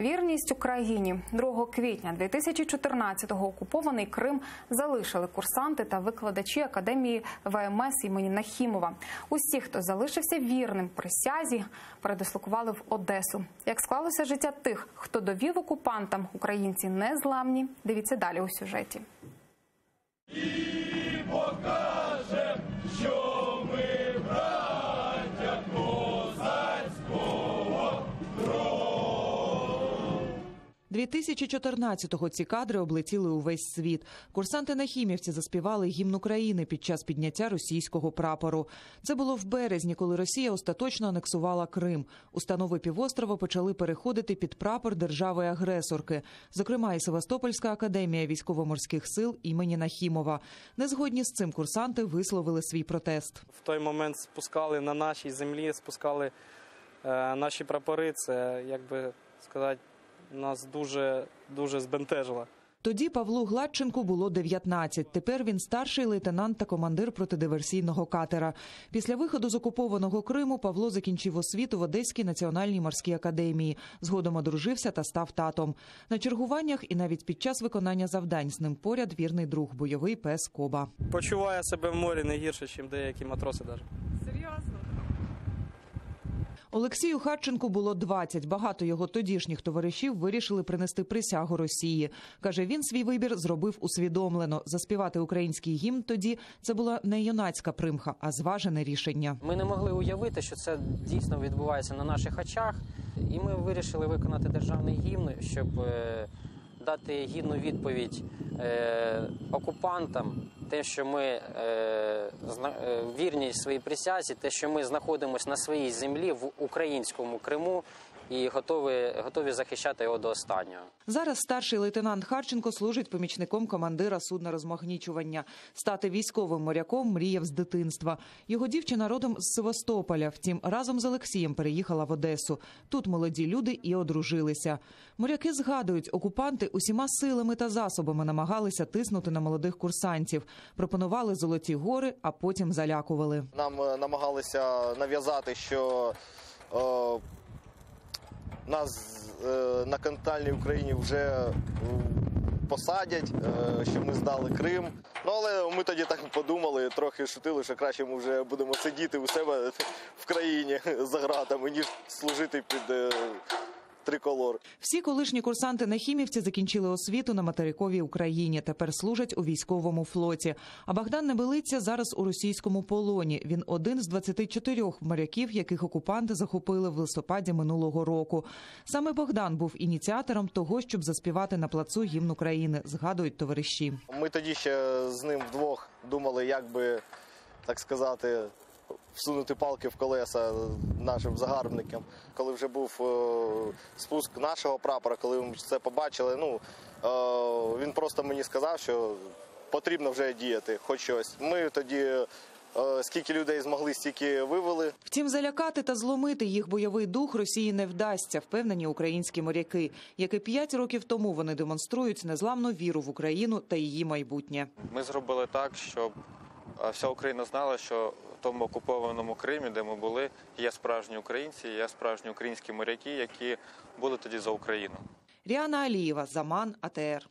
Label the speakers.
Speaker 1: Вірність Україні 2 квітня 2014-го окупований Крим залишили курсанти та викладачі академії ВМС імені Нахімова. Усі, хто залишився вірним присязі, передислокували в Одесу. Як склалося життя тих, хто довів окупантам, українці незламні. Дивіться далі у сюжеті.
Speaker 2: 2014-го ці кадри облетіли увесь світ. Курсанти нахімівці заспівали гімн України під час підняття російського прапору. Це було в березні, коли Росія остаточно анексувала Крим. Установи півострова почали переходити під прапор держави-агресорки, зокрема і Севастопольська академія військово-морських сил імені Нахімова. Незгодні з цим курсанти висловили свій протест.
Speaker 3: в той момент спускали на нашій землі, спускали е, наші прапори. Це як би сказати, нас дуже дуже збентежило.
Speaker 2: Тоді Павлу Гладченку було 19. Тепер він старший лейтенант та командир протидиверсійного катера. Після виходу з окупованого Криму Павло закінчив освіту в Одеській національній морській академії. Згодом одружився та став татом. На чергуваннях і навіть під час виконання завдань з ним поряд вірний друг, бойовий пес Коба.
Speaker 3: Почуває себе в морі не гірше, ніж деякі матроси. Навіть.
Speaker 2: Олексію Харченку було 20. Багато його тодішніх товаришів вирішили принести присягу Росії. Каже, він свій вибір зробив усвідомлено. Заспівати український гімн тоді це була не юнацька примха, а зважене рішення.
Speaker 4: Ми не могли уявити, що це дійсно відбувається на наших очах, і ми вирішили виконати державний гімн, щоб е, дати гідну відповідь е, окупантам, те, що ми е, е, вірні своїй присязі, те, що ми знаходимося на своїй землі в українському Криму і готові, готові захищати його до останнього.
Speaker 2: Зараз старший лейтенант Харченко служить помічником командира судна розмагнічування. Стати військовим моряком мріяв з дитинства. Його дівчина родом з Севастополя. Втім, разом з Олексієм переїхала в Одесу. Тут молоді люди і одружилися. Моряки згадують, окупанти усіма силами та засобами намагалися тиснути на молодих курсантів. Пропонували золоті гори, а потім залякували.
Speaker 5: Нам е, намагалися нав'язати, що е, нас е, на континентальній Україні вже е, посадять, е, що ми здали Крим. Ну але ми тоді так подумали, трохи шутили, що краще ми вже будемо сидіти у себе в країні за гратами, ніж служити під триколор.
Speaker 2: Всі колишні курсанти Нахімівці закінчили освіту на материковій Україні. Тепер служать у військовому флоті. А Богдан Небелиця зараз у російському полоні. Він один з 24 моряків, яких окупанти захопили в листопаді минулого року. Саме Богдан був ініціатором того, щоб заспівати на плацу гімн України. Згадують товариші.
Speaker 5: Ми тоді ще з ним вдвох думали, як би так сказати. Всунути палки в колеса нашим загарбникам, коли вже був е, спуск нашого прапора, коли ми це побачили. Ну е, він просто мені сказав, що потрібно вже діяти, хоч щось. Ми тоді е, скільки людей змогли, стільки вивели.
Speaker 2: Втім, залякати та зломити їх бойовий дух Росії не вдасться, впевнені українські моряки, як і п'ять років тому вони демонструють незламну віру в Україну та її майбутнє.
Speaker 6: Ми зробили так, щоб вся Україна знала, що в тому окупованому Кримі, де ми були, є справжні українці, є справжні українські моряки, які були тоді за Україну.
Speaker 2: Ріана Алієва, Заман, АТР.